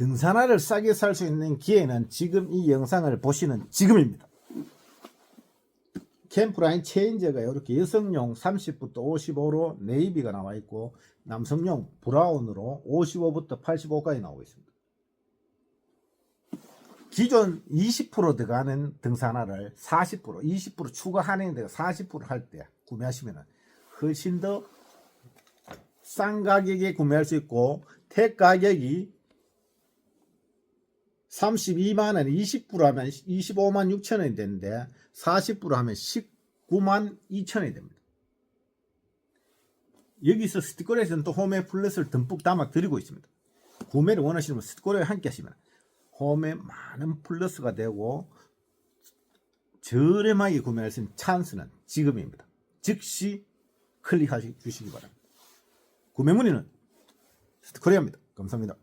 등산화를 싸게 살 수 있는 기회는 지금 이 영상을 보시는 지금입니다. 캠프라인 체인저가 이렇게 여성용 30부터 55로 네이비가 나와 있고 남성용 브라운으로 55부터 85까지 나오고 있습니다. 기존 20% 들어가는 등산화를 40% 20% 추가 할인이 되고 40%할 때 구매하시면 훨씬 더 싼 가격에 구매할 수 있고 택 가격이 32만 원, 20% 하면 25만 6천 원이 되는데 40% 하면 19만 2천 원이 됩니다. 여기서 스티커에서는 또 홈에 플러스를 듬뿍 담아 드리고 있습니다. 구매를 원하시는 분 스티커에 함께 하시면 홈에 많은 플러스가 되고 저렴하게 구매할 수 있는 찬스는 지금입니다. 즉시 클릭하시 주시기 바랍니다. 구매 문의는 스티커리아입니다. 감사합니다.